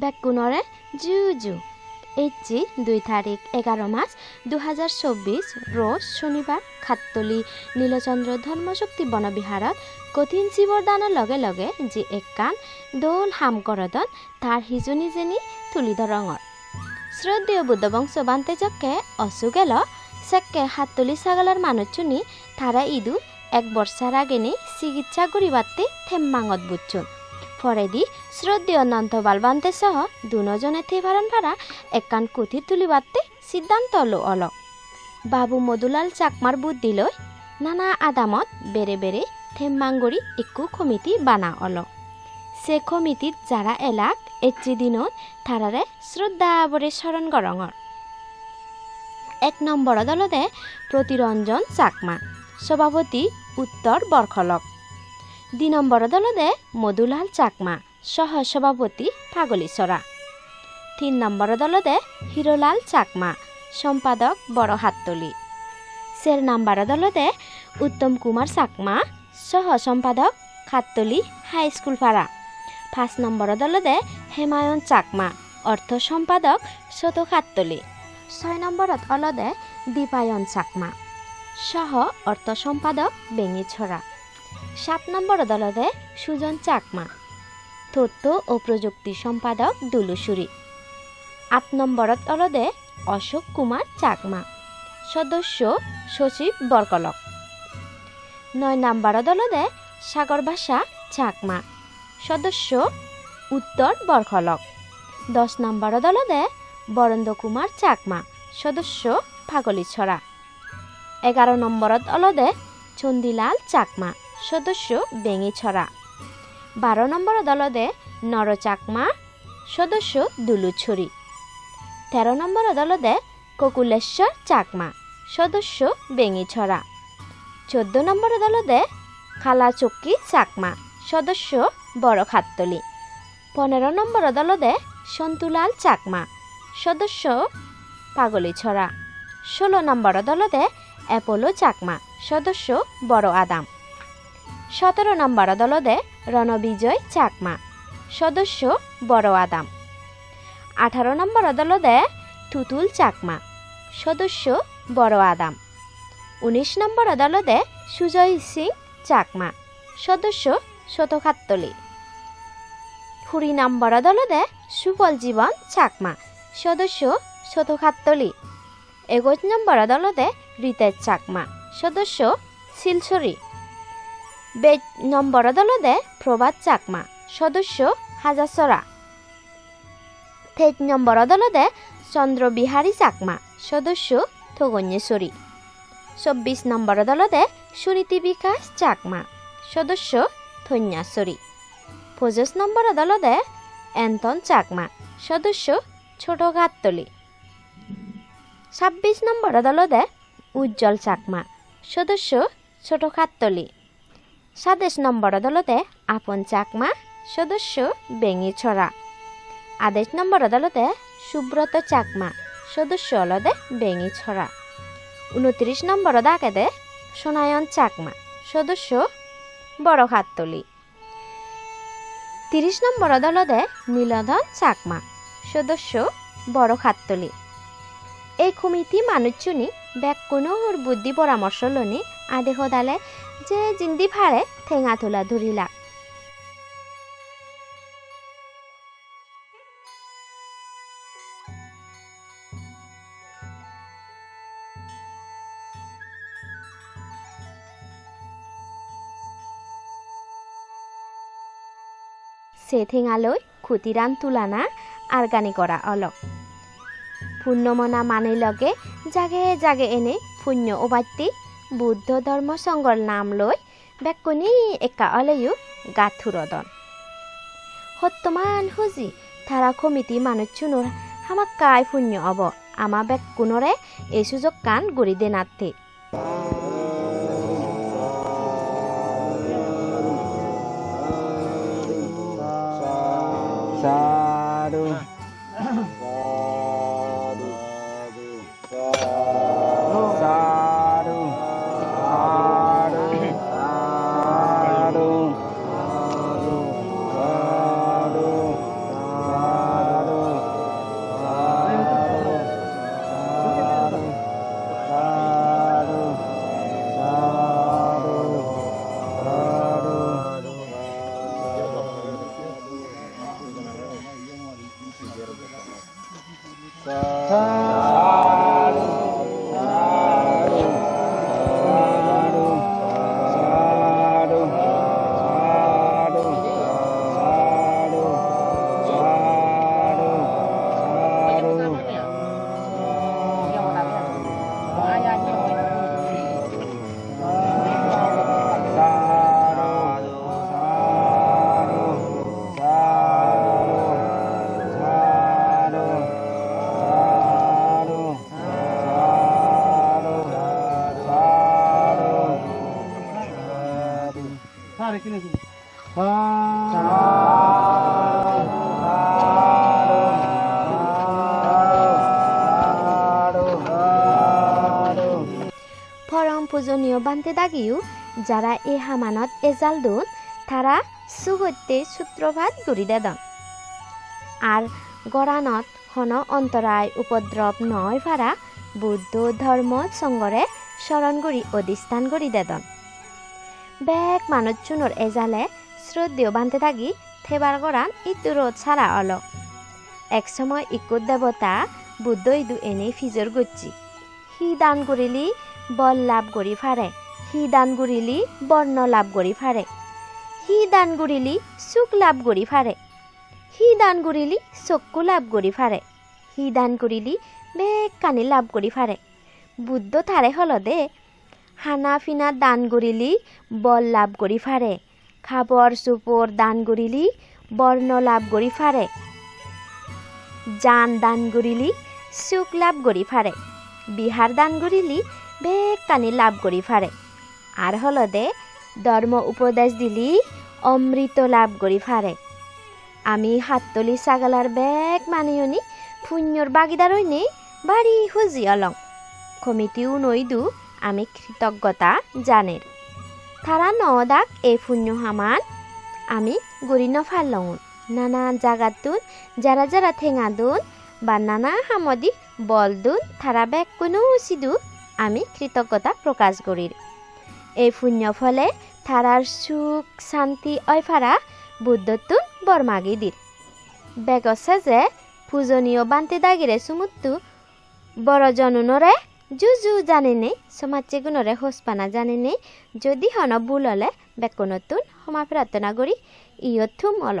ব্যাকুণৰে জু জু এইচি দুই তাৰিখ এঘাৰ মাৰ্চ দুহেজাৰ চৌব্বিছ ৰ'জ শনিবাৰ খাটতলি নীলচন্দ্ৰ ধৰ্মশক্তি বনবিহাৰত কঠিন শিৱৰ দানৰ লগে লগে যি একান দৌল হাম কৰদন তাৰ সিজনি যেনি তুলি ধৰঙৰ শ্ৰদ্ধেয় বুদ্ধবংশ বান্তেজকে অসুগেল সেক্কে হাততলি ছাগলের মানুষজনী তারা ইদু এক বর্ষার আগেনে চিকিৎসা করিবাতে থেম্মাঙত বুঝছুন ফরেদি, শ্রদ্ধেয় নন্তবাল বান্তে সহ দুজনে থেভারন ভাড়া একান কুথি তুলিবাতে সিদ্ধান্ত লো অল। বাবু মধুলাল চাকমার বুদ্ধি লৈ নানা আদামত বেড়ে বেড়ে থেম্মাঙ্গরি একু কমিটি বানা অল। সে কমিটিত যারা এলাক এচি দিনত তারারে শ্রদ্ধা বরে স্মরণ গরঙর এক নম্বর দলতে প্রতিরঞ্জন চাকমা, সভাপতি উত্তর বরখলক নম্বর দলতে মধুলাল চাকমা, সহ সভাপতি পাগলীচরা তিন নম্বর দলতে হিরোলাল চাকমা, সম্পাদক বড় হাততলি। চার নম্বর দলতে উত্তম কুমার চাকমা, সহ সম্পাদক খাততলি হাই স্কুল পাড়া পাঁচ নম্বর দলতে হেমায়ন চাকমা অর্থ সম্পাদক শত খাততলি। ছয় নম্বৰত অলদে দীপায়ন চাকমা, সহ অর্থ সম্পাদক বেঙিছড়া সাত নম্বর দলদে সুজন চাকমা, তথ্য ও প্রযুক্তি সম্পাদক দুলুসুরি। আট নম্বরত অলদে অশোক কুমার চাকমা, সদস্য সচিব বরকলক। নয় নম্বর দলদে সাগর ভাষা চাকমা, সদস্য উত্তর বরখলক দশ নম্বর দলদে বরেন্দ্র কুমার চাকমা, সদস্য ফাগলিছড়া। এগারো নম্বরত অলদে চন্দিলাল চাকমা সদস্য বেঙিছড়া বারো নম্বরত অলদে নর চাকমা সদস্য দুলুছড়ি। তেরো নম্বরত অলদে ককুলেশ্বর চাকমা, সদস্য বেঙিছড়া চোদ্দ নম্বরত অলদে খালাচক্কি চাকমা, সদস্য বড় খাততলি। পনেরো নম্বরত অলদে সন্তুলাল চাকমা, সদস্য পাগলিছড়া ষোলো নম্বর দলতে অ্যাপোলো চাকমা, সদস্য বড় আদাম। সতেরো নম্বর দলতে রণবিজয় চাকমা, সদস্য বড় আদাম। আঠারো নম্বর দলতে তুতুল চাকমা, সদস্য বড় আদাম। উনিশ নম্বর দলতে সুজয় সিং চাকমা, সদস্য শতখাত্তলি কুড়ি নম্বর দলতে সুফল জীবন চাকমা, সদস্য শতখাত্তলি একুশ নম্বর দলতে রিতেশ চাকমা, সদস্য শিলচরি। বেজ নম্বর দলতে প্রভাত চাকমা, সদস্য হাজাসরা তেইশ নম্বর দলতে চন্দ্রবিহারী চাকমা, সদস্য থগন্যেশ্বরী চব্বিশ নম্বর দলতে সুনীতি বিকাশ চাকমা, সদস্য ধন্যাশ্বরী। পঁচিশ নম্বর দলতে এন্টন চাকমা, সদস্য ছোট ঘাটতলি ছাব্বিশ নম্বর দলতে উজ্জ্বল চাকমা, সদস্য ছোট খাততলি সাতাশ নম্বর দলতে আপন চাকমা সদস্য বেঙিছড়া আদেশ নম্বর দলতে সুব্রত চাকমা সদস্য অলদে বেঙিছড়া উনত্রিশ নম্বর দাগেদে সোনায়ন চাকমা সদস্য বড় খাততলি তিরিশ নম্বর দলতে নীলধন চাকমা সদস্য বড় খাততলি এই কমিটি মানুষজনী ব্যাক কোনো বুদ্ধি পরামর্শ লনি আদেশ দালে যে জিন্দি ভাড়ে ঠেঙা তোলা ধরিলা সে ঠেঙালৈ খুটিৰাণ তুলানা আৰগানি কৰা অলপ। পুণ্যমনা মানি লগে জাগে জাগে এনে পুণ্য অবাত্যি বুদ্ধ ধৰ্ম সংঘৰ নাম লৈ বেকনি একা অলেয়ো গাথুৰদন। সত্যমান সুজি তাৰা কমিটি মানুহ হামাকাই পুণ্য অব আমা বেকুণৰে এই সুযোগ কাণ গুৰি দে নাথে Sat পরম পূজনীয় বান্তে দাগিও, যারা এ হামানত এজাল দুন তারা সুহত্যে সূত্রপাত করি দেদন আর গরানত হন অন্তরায় উপদ্রব নয় ভাড়া বুদ্ধ ধর্ম সঙ্গরে স্মরণ করি অধিষ্ঠান করি দেদন বেগ মানুষ চুনর এজালে শ্রদ্ধেয় বান্তে থাকি থেবার গরান ইতুরো ছাড়া অল। একসময় ইকুত দেবতা বুদ্ধ ইদু এনে ফিজর গচ্ছি। হি দান করিলি, বল লাভ করি ফাৰে। সি দান গুৰিলি বৰ্ণ লাভ কৰি ফাৰে। সি দান গুৰিলি চুক লাভ কৰি ফাৰে। সি দান গুৰিলি চকু লাভ কৰি ফাৰে। সি দান কৰিলি বেগ কানি লাভ কৰি ফাৰে। বুদ্ধ থাৰে হলদে খানা ফিনা দান কৰিলি বল লাভ কৰি ফাৰে। খাবৰ চুপৰ দান কৰিলি বৰ্ণ লাভ কৰি ফাৰে। জান দান কৰিলি চুক লাভ কৰি ফাৰে। বিহাৰ দান কৰিলি বেগ কানি লাভ কৰি ফাৰে। আর হলদে ধর্ম উপদেশ দিলি, অমৃত লাভ কৰি ফাৰে। আমি হাততলি ছাগলাৰ বেগ মানিয়নি পুণ্যৰ বাগিদাৰ নে বাড়ি খুজি অলং। কমিটিও নইদু আমি কৃতজ্ঞতা জানের তারা নদাক এই পুণ্য হামান, আমি গড়ি নফালং নানান জাগাতুন যারা যারা ঠেঙা দুন, বা নানা সামদি বল দুন তারা বেগ কোনো সিদু আমি কৃতজ্ঞতা প্রকাশ করির এই পুণ্য ফলে তারার সুখ, শান্তি অয়ফারা বুদ্ধতুন বরমাগি দির বেগছে যে পূজনীয় বান্তি দাগিরে সুমুত্তু বড় জনুনরে জুজু জানেনে সমাজে গুণরে হোসপানা জানেনে যদি হন ভুল হলে বেকনতুন ক্ষমা প্রার্থনা করি ইয়থুম অল